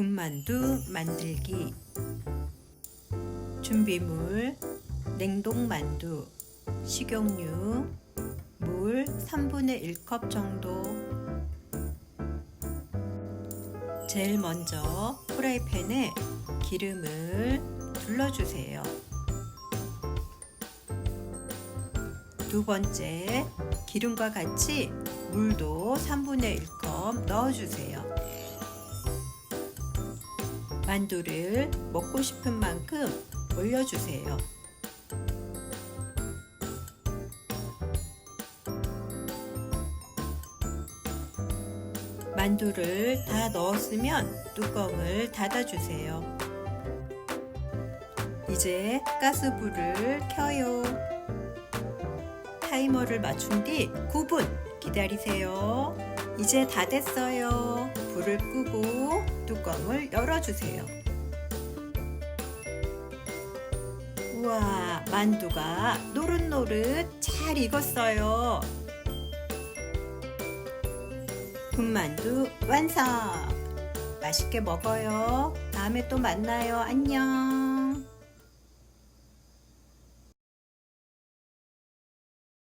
군만두 만들기 준비물 냉동만두 식용유 물 3분의 1컵 정도 제일 먼저 프라이팬에 기름을 둘러주세요. 두 번째, 기름과 같이 물도 3분의 1컵 넣어주세요. 만두를 먹고 싶은 만큼 올려주세요. 만두를 다 넣었으면 뚜껑을 닫아주세요. 이제 가스불을 켜요. 타이머를 맞춘 뒤 9분 기다리세요. 이제 다 됐어요. 불을 끄고 뚜껑을 열어주세요. 우와, 만두가 노릇노릇 잘 익었어요. 군만두 완성! 맛있게 먹어요. 다음에 또 만나요. 안녕.